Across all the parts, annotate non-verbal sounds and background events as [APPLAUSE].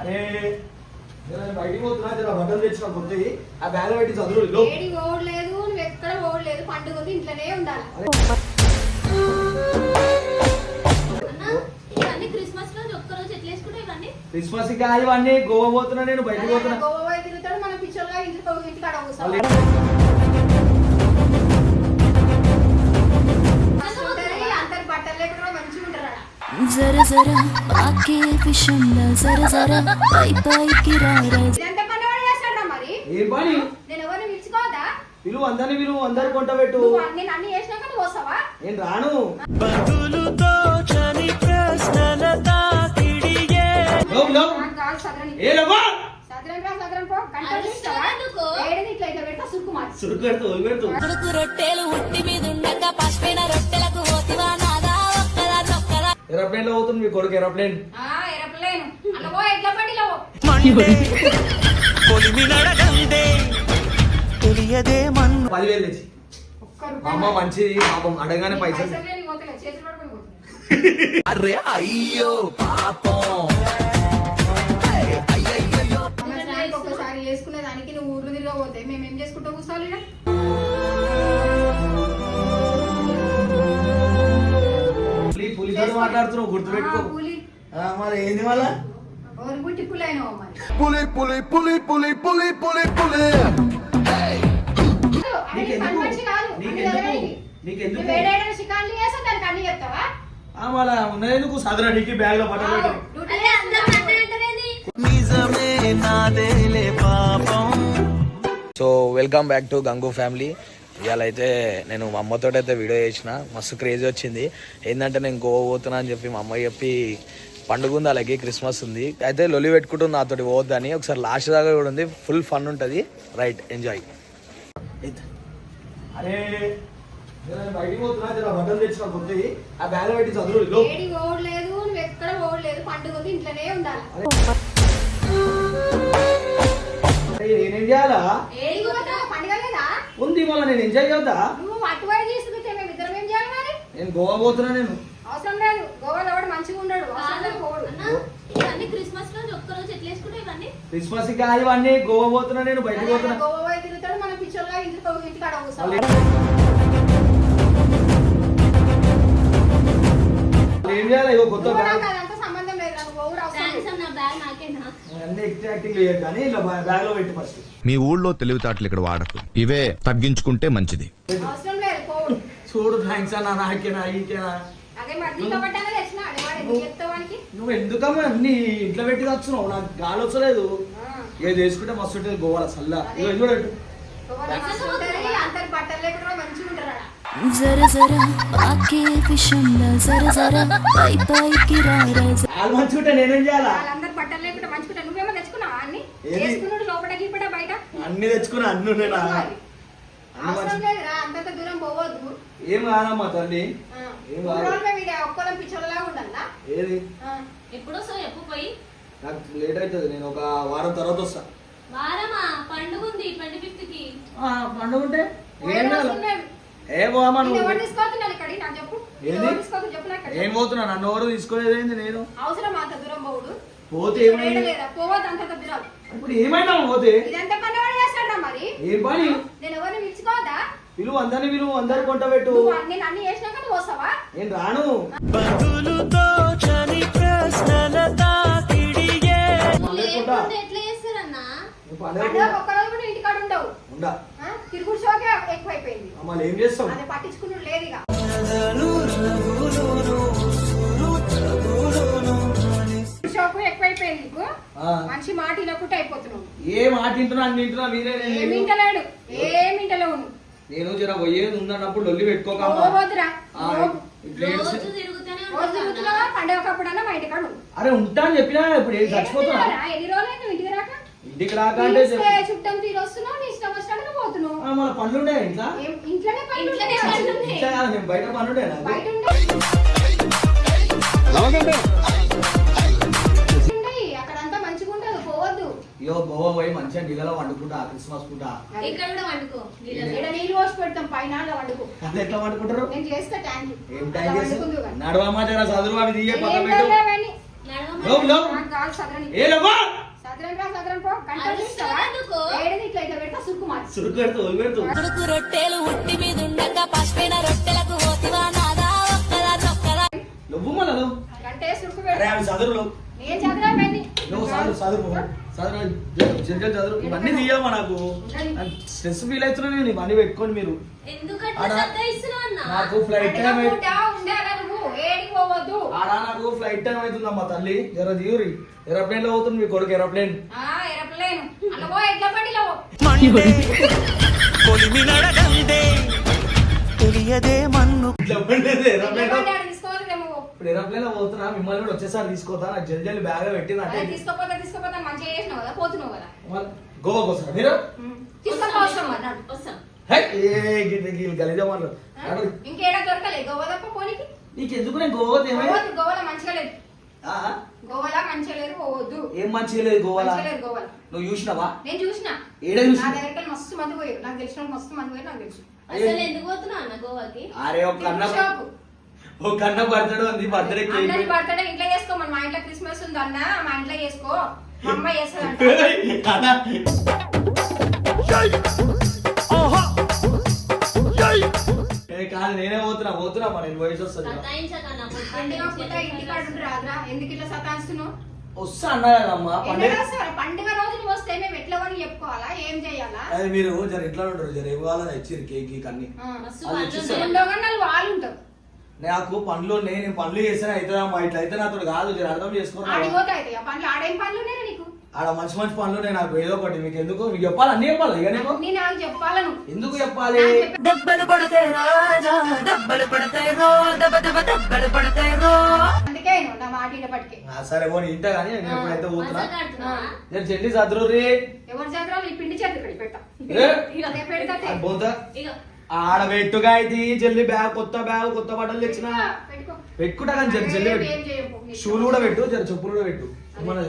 అరే బయటికి పోతున్నా జర బట్టలు తెచ్చిన కొత్తవి. ఆ బ్యాగ్ పెట్టి చదువు ఏడి ఓడలేదు నువ్వు ఎక్కడ ఓడలేదు పండుగ ఉంది ఇంట్లోనే ఉండాలి. అన్న, ఇవన్నీ క్రిస్మస్ రోజు ఒక్క రోజు ఎట్లా వేసుకుంటావు ఇవన్నీ? క్రిస్మస్ కాదు ఇవన్నీ గోవా పోతున్నా నేను బయటికి పోతున్నా. గోవా పోయి తిరుగుతాడు మన ఇంటికాడ కూర్చోవాలి వాళ్ళు అందరి బట్టలు లేకుండా. జర జర ఆకే విషంలా జర జర పై పైకి రారా పని వాడు చేస్తాడా మరి? ఏం పని? నేను ఎవరిని పిలుచుకోవద్దా? విలువ అందరిని విలువ అందరు కొంట పెట్టు. నువ్వు అన్ని అన్ని చేసినాక నువ్వు వస్తావా? నేను రాను. లోపు, లోపు. నాకు కాదు సదరని. ఏ లోపా? సదరని రా సదరని పో. గంట అరుస్తావా చూస్తావా? ఎందుకు? ఏడని ఇట్లా ఇట్లా పెడతా సురుకు పెడుతూ పెడుతూ. రొట్టెలు ఉట్టి మీద ఉండక పసిపోయిన రొట్టెలకు ఏరోప్లేన్. లో పోతుంది మీ కొడుకు ఎరపలేను పదివేలు రూపాయి అమ్మ మంచిది పాపం అడగానే పైసలు. అరే అయ్యో పాపం. చేసుకునే దానికి నువ్వు ఊర్లు తిరగబోతే మేము ఏం చేసుకుంటూ కూర్చోవాలి పులితో మాట్లాడుతున్నావు గుర్తుపెట్టుకో. మరి ఏంది మళ్ళా? పులి పులి పులి పులి పులి పులి పులి. మళ్ళా ఉన్నదెందుకు? సదరా నీకు బ్యాగ్లో నిజమే నాదేలే పాపం. So welcome back to Gangu family ఇవాళ అయితే నేను మా అమ్మతో అయితే వీడియో చేసిన. మస్తు క్రేజీ వచ్చింది. ఏంటంటే నేను గోవా పోతున్నా అని చెప్పి మా అమ్మ చెప్పి పండుగ ఉంది అలాగే క్రిస్మస్ ఉంది. అయితే లొలి పెట్టుకుంటుంది నాతోటి పోవద్దని. ఒకసారి లాస్ట్ దాకా కూడా ఉంది. ఫుల్ ఫన్ ఉంటుంది. రైట్ ఎంజాయ్ అరే జర బయటికి పోతున్నా జర బట్టలు తెచ్చిన కొత్తవి. ఆ బ్యాగ్లో పెట్టి చదువు లో ఏడి ఓడలేదు నువ్వు ఎక్కడ ఓడలేదు పండుగ ఉంది ఇంట్లోనే ఉండాలి? అరే నేనేం చేయాలా ఏడి పోతావు పండుగ లేదా ఉంది మళ్ళీ నేను ఎంజాయ్ చేద్దా? నువ్వు అటువైపు తీసుకుంటే మేము ఇద్దరం ఏం చేయాలి మరి? నేను గోవా పోతున్నా నేను. అవసరం లేదు. గోవాలో కూడా మంచిగా ఉండడు. అవసరం లేదు పోడు. అన్న, ఇవన్నీ క్రిస్మస్ రోజు ఒక్క రోజు ఎట్లా వేసుకుంటావు ఇవన్నీ? క్రిస్మస్ కాదు ఇవన్నీ. గోవా పోతున్నా నేను బయటికి అదే పోతున్నా. గోవా పోయి తిరుగుతాడు మన ఇంటికి ఇంటికాడ ఏం చేయాలి? ఇగో కొత్త మీ ఊళ్ళో తెలివితేటలు ఇక్కడ వాడకు. ఇవే తగ్గించుకుంటే మంచిది. చూడు థ్యాంక్స్ అన్న నాకేనా ఈకేనా? నువ్వు ఎందుకమ్మా అన్ని ఇంట్లో పెట్టి తెచ్చున్నావు నాకు గాలి వచ్చలేదు. ఏది వేసుకుంటే మస్తు ఉంటుంది గోవాల సల్లా ఇగో ఇది చూడండి. జర జర విషంలా జర జర పై పైకి రారా నేనేం చేయాలా? బట్టలు లేకుండా మంచిగా నువ్వేమో తెచ్చుకున్నావా అన్ని ఏది? బయట? అన్ని తెచ్చుకున్నా అన్ని ఉన్నాయి నా తెచ్చుకోవాలి. అన్ని అవసరం మంచి లేదు రా అంతంత దూరం పోవద్దు. ఏం కాదమ్మా తల్లి. ఏం కాదు. ఒక్కలం పిచ్చోళ్ళలాగా ఉండాలా? ఏది. ఎప్పుడు ఎప్పుడు పోయి? నాకు లేట్ అవుతుంది నేను ఒక వారం తర్వాత వస్తా. వారమా? పండుగ ఉంది ట్వంటీ ఫిఫ్త్కి. ఆ, పండుగ ఉంటే ఏం కాదు. నువ్వు? ఎవరు ఇక్కడికి నాకు చెప్పు. నేను ఏంది? ఎవరు తీసుకోవద్దు? చెప్పు నాకు ఏం పోతున్నా? నన్ను ఎవరు తీసుకోలేదు ఏంది నేను? అవసరం అంత దూరం పోవుడు? పోతే ఏమైంది లేదా పోవద్దు అంత దూరం. ఇప్పుడు ఏమైనా పోతే? ఇదంతా పని వాడు చేస్తాడా మరి? ఏం పని? నేను ఎవరిని పిలుచుకోవద్దా? విలువ అందరిని విలువ అందరు కొంట పెట్టు. నువ్వు అన్ని అన్ని చేసినాక నువ్వు వస్తావా నేను రాను. చని ప్రశ్నల ఎట్లా చేస్తారన్నా? కూడా ఇంటికాడ ఉండవు. ఉండా? తిరుగుడు షోకే ఎక్కువైపోయింది. మళ్ళీ ఏం చేస్తాం అది పట్టించుకున్నాడు లేదు ఇక మనిషి మాట వినకుండా అయిపోతున్నావు. ఏ మాట వింటున్నా అన్ని వింటున్నా నేను- ఏమి వింటలేడు. వింటలేవు నేను జర పోయేది ఉందన్నప్పుడు లొల్లి పండుగ మా ఇంటికాడ ఉండు. అరే ఉంటా అని చెప్పినా ఇప్పుడు ఏం చచ్చిపోతున్నా? ఎన్ని రోజులు ఇంటికి రాక? ఇంటికి రాక అంటే చుట్టం తీరు వస్తున్నావు నీ ఇష్టం వచ్చినట్టు పోతున్నావు. ఆ, మన పనులు ఉండే ఇంట్లో? ఏం- ఇంట్లోనే పనులు ఇంట్లోనే ఉంటాయి. పనులు బయట బయట ఉండే. ఇయో గోవా పోయి మంచిగా నీళ్ళలో వండుకుంటా క్రిస్మస్ పూట. ఇక్కడ కూడా వండుకో. నీళ్ళలో. ఇక్కడ నీళ్ళు పోసి పెడతాం పైన అలా వండుకో. అది ఎట్లా వండుకుంటారు? నేను చేస్తా ట్యాంక్ ఏం టైం చేసి నడవమ్మా జర చదువు అవి తీయ పక్కన పెట్టు. రొట్టెలు ఉట్టి మీద ఉండక పసిపోయిన రొట్టెలకు పోతివా నాదా ఒక్కదా నువ్వు మళ్ళా నేను చదివా చదువు చదువు చదువు జనరల్ చదువు. ఇవన్నీ తీయమ్మా నాకు? స్ట్రెస్ ఫీల్ అవుతున్నా నేను ఇవన్నీ పెట్టుకోండి మీరు. నాకు ఫ్లైట్ టైం ఆడ నాకు ఫ్లైట్ టైం అవుతుందమ్మా తల్లి. జర దిగురి ఏరోప్లేన్లో అవుతుంది మీ కొడుకు ఎరప్లేన్ కొలిమి నడగందే తెలియదే మన్ను. ఇట్లా పడేది ఎట్లా ఏరోప్లేన్ బండి ఆడ తీసుకోవాలేమో ఇప్పుడు ఏరోప్లేన్ పోతున్నా మిమ్మల్ని కూడా వచ్చేసారి తీసుకోతా నాకు జల్ది జల్ది బ్యాగ్ తీసుకోపోతే తీసుకోపోతే మంచిగా చేసినావు కదా పోతున్నావు కదా. గోవా కోసం మీరు? అన్నాడు వస్తాం ఇంకేడా దొరకలే? గోవా తప్ప పోనీకి? నీకెందుకు నేను గోవా గోవాలో మంచిగా లేదు. ఆ? గోవాలో మంచిగా లేదు పోవద్దు. ఏం మంచిగా లేదు గోవాలా? మంచిగా లేదు గోవాలో. నువ్వు చూసినావా? నేను చూసిన. ఏడ నా చూసినా దగ్గరికి మస్తు మంది పోయారు. నాకు తెలిసిన మస్తు మంది పోయారు నాకు తెలుసు. అసలు ఎందుకు పోతున్నావు అన్న గోవాకి? అరే ఒక షాపు. ఒక కన్న బర్త్డే ఉంది బర్త్డే కేక్ బర్త్డే ఇంట్లో చేసుకోమని మా ఇంట్లో క్రిస్మస్ ఉంది అన్న మా ఇంట్లో చేసుకో. మా అమ్మ చేస్తుంది అన్నా, కాదు నేనే పోతున్నా పోతున్నా మరి నేను వయసు వస్తుంది ఎందుకు ఇట్లా సతాయిస్తున్నావు వస్తా అన్నా కదమ్మా పండుగ? పండుగ రోజు నువ్వు వస్తే మేము ఎట్లా అని చెప్పుకోవాలా? ఏం చేయాలా? అది మీరు జర ఇంట్లో ఉంటారు జర ఇవ్వాలని ఇచ్చారు కేక్ అన్ని. వాళ్ళు ఉంటారు. నాకు పనులు ఉన్నాయి నేను పనులు చేస్తే అవుతుందమ్మా ఇట్లా అయితే నాతో కాదు జర అర్థం చేసుకోరా ఆడిపోతే అయితే ఆ పనులు ఆడేం పనులు ఉన్నాయి నీకు? ఆడ మంచి మంచి పనులు ఉన్నాయి నాకు ఏదో ఒకటి మీకు ఎందుకు? మీకు చెప్పాలి? అన్నీ చెప్పాలి ఇక నీకు? అన్ని నాకు చెప్పాలా నువ్వు ఎందుకు చెప్పాలి? నాకు చెప్పే- అందుకే నువ్వు నా మాట పట్టుకే ఆ, సరే పోనీ ఇంట కానీ నేను ఎప్పుడైతే పోతున్నా? నేను చెల్లి చదురు రే ఎవరి జాతర ఈ పిండి చేతి ఇక్కడ పెట్టా ఏ? ఇక పెడతా పోతా. ఇగో. ఆడ పెట్టుగా అయితే చెల్లి బ్యాగ్ కొత్త బ్యాగ్ కొత్త బట్టలు తెచ్చిన. పెట్టుకో పెట్టుకుంటా కానీ జర చెల్లి ఏం పెట్టు. షూలు కూడా పెట్టు జర చెప్పులు కూడా పెట్టు. మన.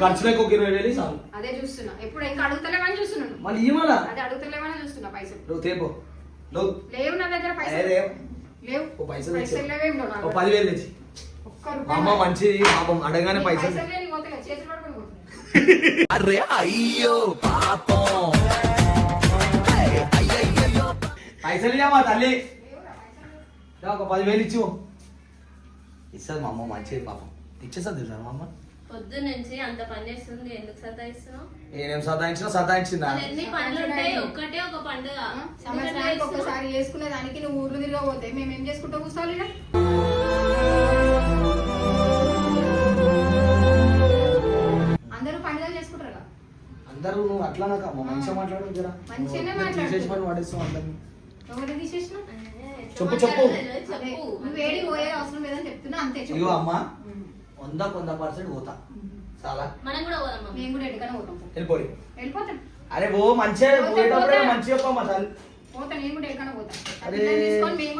ఖర్చులకు ఒక ఇరవై వేలు చాలు. అదే చూస్తున్నా. ఎప్పుడు ఇంకా అడుగుతలేమని చూస్తున్నాను. మళ్ళీ అదే అడుగుతలేమని చూస్తున్నా పైసలు. నువ్వు తేపో. నువ్వు లేవు నా దగ్గర పైసలు. లేవు. ఓ పైసలు ఓ. పదివేలు తెచ్చి. ఒక్క మా రూపాయి అమ్మ మంచిది పాపం అడగానే పైసలు. అరే అయ్యో పాపం. పైసలు మా తల్లి. ఒక పదివేలు ఇచ్చు ఇస్తుంది మా అమ్మ మంచిది పాపం. ఇచ్చేస్తుంది తెలుసా మా అమ్మ? పొద్దు నుంచి అంత పని చేస్తుంది ఎందుకు సతాయిస్తున్నావు? నేనేం సతాయించినా సతాయించిందా? అసలు ఎన్ని పనులు ఉంటాయి? ఒక్కటే ఒక పండుగ. సంవత్సరానికి? ఒక్కసారి చేసుకునే దానికి నువ్వు ఊర్లు తిరగబోతే మేము ఏం చేసుకుంటూ కూర్చోవాలి ఈడ? అందరూ పండుగలు చేసుకుంటారు అందరూ నువ్వు అట్లా నాకు అమ్మ మంచిగా మాట్లాడు మంచిగానే పని పడేస్తావు అందరినీ. చెప్పు, చెప్పు. నువ్వు ఏడి పోయే అవసరం లేదని చెప్తున్నా అంతే చెప్పు. ఇగో అమ్మ ఉమ్. వంద వంద పర్సెంట్ పోతా. చాలా. మనం కూడా పోదాం. మేము కూడా ఎక్కడికైనా పోతాం. పో. వెళ్ళిపోయి. వెళ్ళిపోతాం. అరే ఓ మంచిగా పోయేటప్పుడే. మంచిగా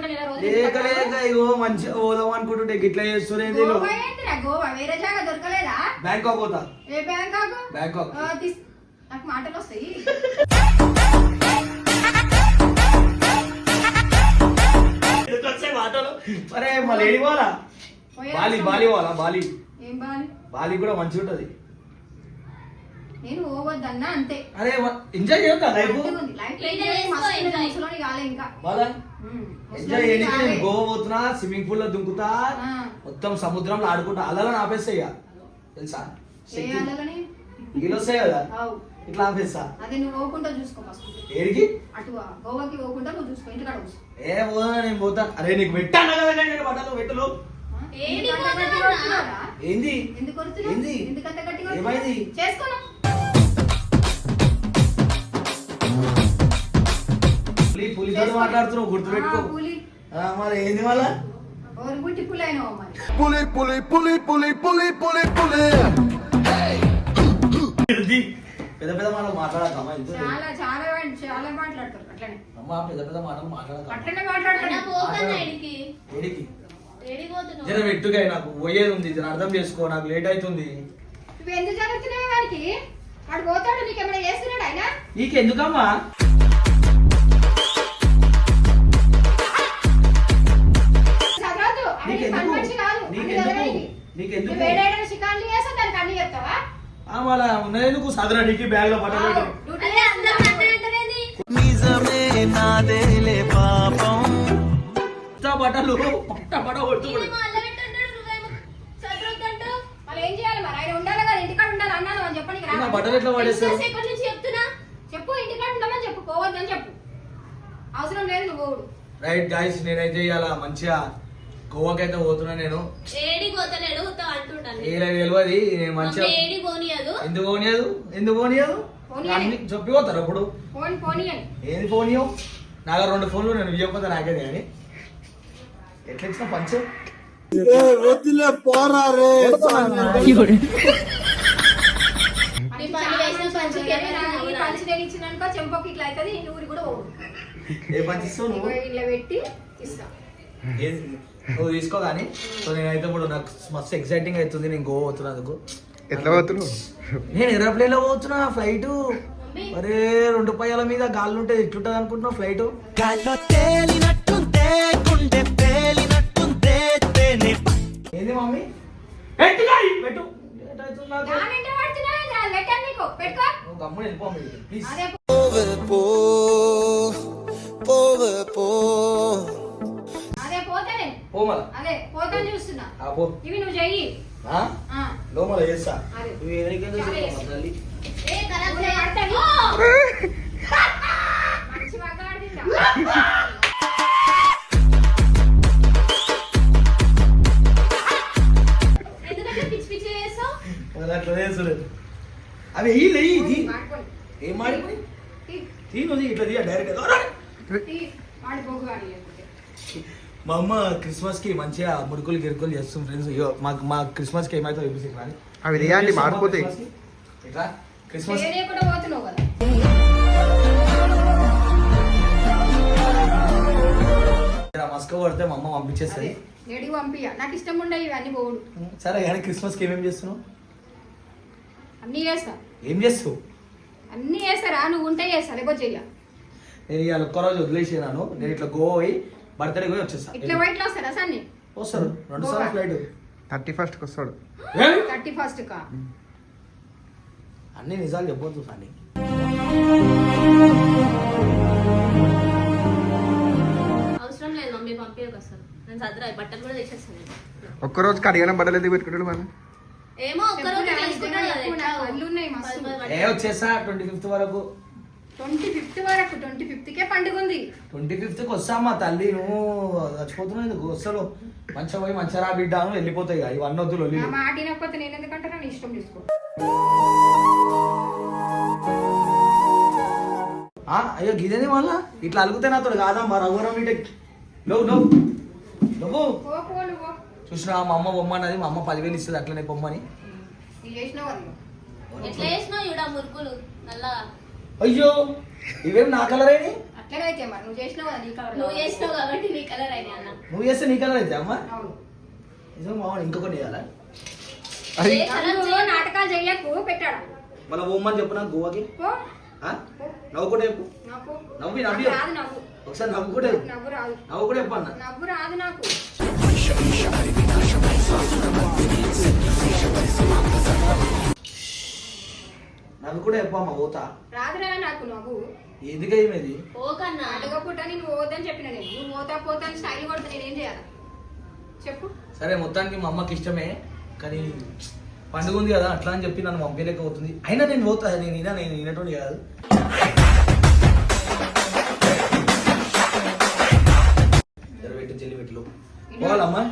నెల రోజులు లేక ఇంటికాడ లేక ఇగో మంచిగా పోదాం అనుకుంటుంటే గిట్లా చేస్తున్నది గోవా ఏంటిరా గోవా? వేరే జాగా దొరకలేదా? బ్యాంకాక్ పోతా. ఏ బ్యాంకాక్? బ్యాంకాక్. నాకు మాటలు వస్తాయి. [LAUGHS] వచ్చే మాటలు? అరే ఏడి పోవాలా? పోయే బాలి బాలి పోవాలా? బాలి. ఏం బాలి? బాలి కూడా మంచిగా ఉంటది. నేను పోవద్దన్నా అంతే. అరే ఎంజాయ్ చేద్దా లైఫ్ ఎంజాయ్. ముసలోని కాలే ఇంకా. బాలా చేయడానికి. నేను గోవా పోతున్నా స్విమ్మింగ్ పూల్లో దుంకుతా. మొత్తం సముద్రంలో ఆడుకుంటా. అలా ఆపేస్తా ఇక. తెలుసా? అలలని? నీళ్ళు వస్తాయి కదా. ఇట్లా ఆపేస్తా. అదే నువ్వు పోకుండా చూసుకో ఫస్ట్ ఏడికి? అటు గోవాకి పోకుండా నువ్వు చూసుకో ఇంటికాడ కూర్చో. ఏ పోదా నేను పోతా. అరే నీకు పెట్టాను కదా నేను బట్టలు పెట్టలు? ఏంది? ఎందుకు? ఏంది? ఎందుకంత గట్టిగా ఏమైంది? కొడుతున్నావు? చేసుకోను? పులి పులితో మాట్లాడుతున్నావు గుర్తుపెట్టుకో. పులి. మరి ఏంది మళ్ళా? ఓరి గుట్టి పులి అయినావు మరి? Puli, puli, పెద్ద పెద్ద మాటలు మాట్లాడతామా ఇంత చాలా చాలా చాలా మాట్లాడతారు అట్లనే. అమ్మా పెద్ద పెద్ద మాటలు అట్లనే మాట్లాడతారు ఏడికి? జర నాకు పోయేది ఉంది జర అర్థం చేసుకో నాకు లేట్ అవుతుంది నువ్వు ఎందుకు జరుగుతున్నావు వాడికి? వాడు పోతాడు నీకు ఏమైనా చేస్తున్నాడు ఆయన? నీకెందుకమ్మా? చదవద్దు నీకెందుకు? నీకెందుకు? చదవడానికి. నీకు ఎందుకు నువ్వు వేడేడ చికాన్లు చేస్తా దానికి అన్ని చెప్తావా? మళ్ళా ఉన్నందుకు సదరా నీకు బ్యాగ్లో బట్టలు? నిజమే పాపం. బట్టలు పట్ట రా బట్టలు ఎట్లా పడేస్తారు తెలిసేసి ఎక్కడి నుంచి చెప్తున్నా? చెప్పు ఇంటికాడ ఉండమని చెప్పు పోవద్దని చెప్పు. అవసరం లేదు నువ్వు పోవుడు రైట్ గాయస్ నేనైతే ఇవాళ మంచిగా గోవాకి అయితే పోతున్నా నేను. ఏడికి పోతలేడు అంటుంటాను ఏ తెలియదు నేను మంచిగా ఏడి ఎందుకు పోనీయదు? ఎందుకు పోనీయదు. అన్ని చెప్పి పోతారు అప్పుడు. ఫోన్ పోనీ అని ఏది ఫోన్ ఇవ్వవు నాకు రెండు ఫోన్లు నేను ఇవ్వకపోతే నాకే కానీ ఎట్లా ఇచ్చిన పంచు? వదిలే పోరా రే. నీ పని వేసిన పంచుకి ఈ పంచి నేను ఇచ్చినాక చెంపకి ఇట్లా అవుతుంది ఈ ఊరి కూడా పోవు. ఏ పంచి ఇస్తావు నువ్వు? ఇగో ఇట్లా పెట్టి ఇస్తా. ఏది? నువ్వు తీసుకో కానీ. సో నేనైతే ఇప్పుడు నాకు మస్తు ఎక్సైటింగ్ అవుతుంది నేను గోవా పోతున్నందుకు. ఎట్లా పోతున్నావు? నేను ఏరోప్లేన్లో పోతున్నా ఫ్లైట్. అరే రెండు పయ్యాల మీద గాల్లో ఉంటే ఎట్లుంటది అనుకుంటున్నా ఫ్లైట్? గాల్లో తేలినట్టుంటే గుండె పేలినట్టుంటే తేనె. ఏంది మమ్మీ? పెట్టు పెట్టు. లేట్ అవుతుంది నాకు. దానింటే పడుతున్నా లెటర్ నీకు. పెట్టుకో. నువ్వు గమ్మున వెళ్ళిపో ప్లీజ్. అదే పో పోవే పో. అదే పోతానే పో మళ్ళా. అదే పోతాను చూస్తున్నా. ఆ పో. ఇవి నువ్వు చెయ్యి. ఆ? లోమల చేస్తా. అదే. నువ్వు ఎవరికైనా చేస్తా. తల్లి? ఏ పడతాను. ఓ! మంచి మరి అట్లా చేసులేదు అవి తీ. మాడిపోయి. ఏం మాడిపోయి తీ, తీ నువ్వు తీ, ఇట్లా తీ డైరెక్ట్ మా అమ్మ క్రిస్మస్కి మంచిగా ముడుకులు గిరుకులు చేస్తుంది ఫ్రెండ్స్ ఇగో మాకు మా క్రిస్మస్కి ఏమైతే చూపిస్తే అవి మాడిపోతాయి. ఇట్లా క్రిస్మస్ మస్క పడితే మా అమ్మ పంపించేస్తుంది. ఎడికి పంపియ నాకు ఇష్టం ఉండే ఇవన్నీ పోవుడు. సరే కానీ క్రిస్మస్కి ఏమేమి చేస్తున్నావు? అన్నీ చేస్తా. ఏం చేస్తావు? అన్నీ చేస్తారా నువ్వు ఉంటే చేస్తా లేకపోతే చెయ్య. నేను ఇవాళ ఒక్కరోజు వదిలేసినాను. నేను ఇట్లా గోవా పోయి బర్త్డే పోయి వచ్చేస్తా. ఇట్లా వస్తారా సన్ని? వస్తారు రెండు సార్లు ఫ్లైట్ థర్టీ ఫస్ట్కి వస్తాడు థర్టీ ఫస్ట్ కా అన్ని నిజాలు చెప్పొద్దు అవసరం లేదు మమ్మీ పంపించక నేను బట్టలు కూడా తెచ్చేస్తాను ఒక్కరోజు కడిగిన బట్టలు ఎందుకు పెట్టుకుంటాడు మనం ఏమో ఒక్కరోజు కదా ఎట్లా. పది పది ఏ వచ్చేసా ట్వంటీ ఫిఫ్త్ వరకు. ట్వంటీ ఫిఫ్త్ వరకు ట్వంటీ ఫిఫ్త్ కే పండుగ ఉంది ట్వంటీ ఫిఫ్త్కి వస్తా మా తల్లి? నువ్వు చచ్చిపోతున్నావు ఎందుకు? వస్తాను మంచిగా పోయి మంచిగా రా బిడ్డ అని వెళ్ళిపోతాయి. ఇక ఇవన్నీ వద్దు లొల్లి నా మాట వినకపోతే నేను ఎందుకంటే నీ ఇష్టం తీసుకో ఆ, అయ్యో గిదేది మళ్ళా? ఇట్లా అలుగుతే నాతో కాదమ్మా రఘువరం ఇటే. నువ్వు నువ్వు నువ్వు పో పో నువ్వు. చూసినా మా అమ్మ బొమ్మ అన్నది మా అమ్మ పదివేలు ఇస్తుంది అట్లనే బొమ్మని. నువ్వు చేసినావు కదా ఎట్లా చేసినావు ఈడ మురుకులు? నల్ల అయ్యో ఇవేం నా కలర్ అయినాయి మరి నువ్వు చేసినావు కదా నీ కలర్ నువ్వు చేసినావు కాబట్టి నీ కలర్ అయినా అన్న నువ్వు చేస్తే నీ కలర్ అయితే అమ్మా అవును నిజం మామ ఇంకొకటి చేయాలా నాటకాలు చెయ్యకు పెట్టాడు మళ్ళీ బొమ్మని చెప్పు నాకు గోవాకి పో ఆ? నవ్వు కూడా చెప్పు నాకు నవ్వి నవ్వి ఒకసారి నవ్వు కూడా చెప్పు. నవ్వు రాదు నవ్వు కూడా చెప్పు అన్న నవ్వు రాదు నాకు నవ్వు కూడా చెప్పు అమ్మ పోతా. రాదురా నాకు నవ్వు. ఎందుకు ఏమేది ఓకన్నా అడగకుండా నేను పోవద్దని చెప్పిన నేను. నువ్వు పోతా పోతా అని స్టైల్ కొడితే నేనేం చేయాలి? చెప్పు. సరే మొత్తానికి మా అమ్మకి ఇష్టమే కానీ పండుగ ఉంది కదా అట్లా అని చెప్పి నన్ను పంపించలేకపోతుంది. అయినా నేను పోతా నేను ఇనా నేను వినటువంటి కాదు. పెట్టు చెల్లి పెట్లు పోవాలమ్మా.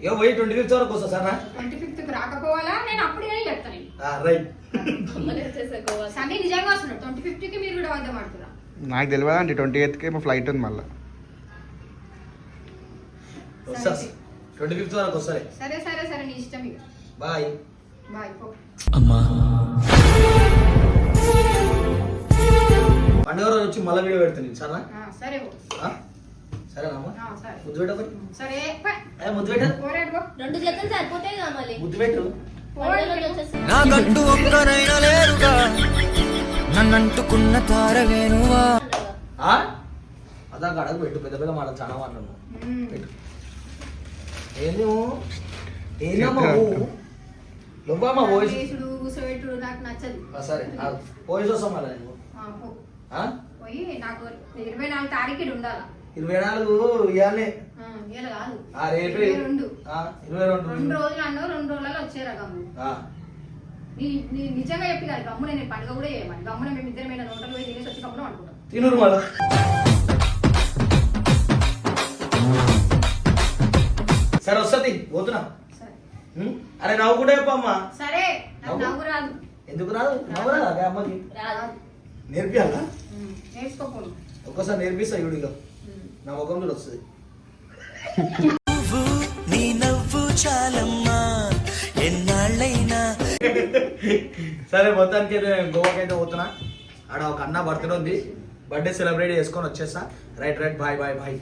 ఏ పోయి ట్వంటీ ఫిఫ్త్ వరకు వస్తా సార్ ట్వంటీ ఫిఫ్త్ రాకపోవాలా? నేను అప్పుడు కానీ చెప్తాను రైట్. సండే నిజంగా వస్తున్నాడు. ట్వంటీ ఫిఫ్త్కి మీరు కూడా వద్దాం అంటున్నా నాకు తెలియదు అంటే ట్వంటీ ఎయిత్కి ఏమో ఫ్లైట్ ఉంది మళ్ళీ. వస్తా ట్వంటీ ఫిఫ్త్ వరకు వస్తాయి. సరే సరే సరే నీ ఇష్టం ఇక. బాయ్. బాయ్ పో. అమ్మా. పండుగ రోజు వచ్చి మళ్ళీ వీడియో పెడతాను సరేనా ఆ, సరే పో ఆ? సరేనమ్మా ఆ, సరే. ముద్దు పెట్టు సరే పో. ఏ ముద్దు పెట్టు. పోరాడు పో. రెండు జతలు సరిపోతాయి కదా మళ్ళీ. ముద్దు పెట్టు. పండుగ రోజు వచ్చేసి నాకంటూ ఒక్కరైనా లేరుగా. నన్నంటుకున్న తారవేనువా ఆ? అదా గడకు పెట్టు. పెద్ద పెద్ద మాట చాలా మాట్లాడు ఉం. పెట్టు. ఏంది? ఏందమ్మా నాకు నచ్చదు. సరే. వస్తాం మళ్ళీ? పోయి నాకు ఇరవై నాలుగు తారీఖు ఉండాలి. ఇరవై నాలుగు ఇవ్వాలి ఆ రేపు ఇరవై రెండు. రెండు రోజులు అన్నావు రెండు రోజులలో నిజంగా చెప్పి కాదు గమ్మున నేను పండుగ కూడా చేయమని గమ్మున మేము ఇద్దరం మీద నోటలు పోయి తినేసి వచ్చి గమ్మున అనుకుంటాం తినురు మళ్ళా. సరే వస్తుంది. పోతున్నా? అరే నవ్వు కూడా చెప్పమ్మా. సరే నవ్వు. రాదు. ఎందుకు రాదు? నవ్వు రాదా? అదే అమ్మకి నేర్పియాలా? నేర్చుకోపోను ఒక్కసారి నేర్పిస్తా ఇవిడిగా నా ముఖం కూడా వస్తుంది నీ నవ్వు చాలమ్మా ఎన్నాళ్ళైనా సరే మొత్తానికి అయితే నేను గోవాకి అయితే పోతున్నా. ఆడ ఒక అన్న బర్త్డే ఉంది. బర్త్డే సెలబ్రేట్ చేసుకొని వచ్చేస్తా. Right right bye bye bye.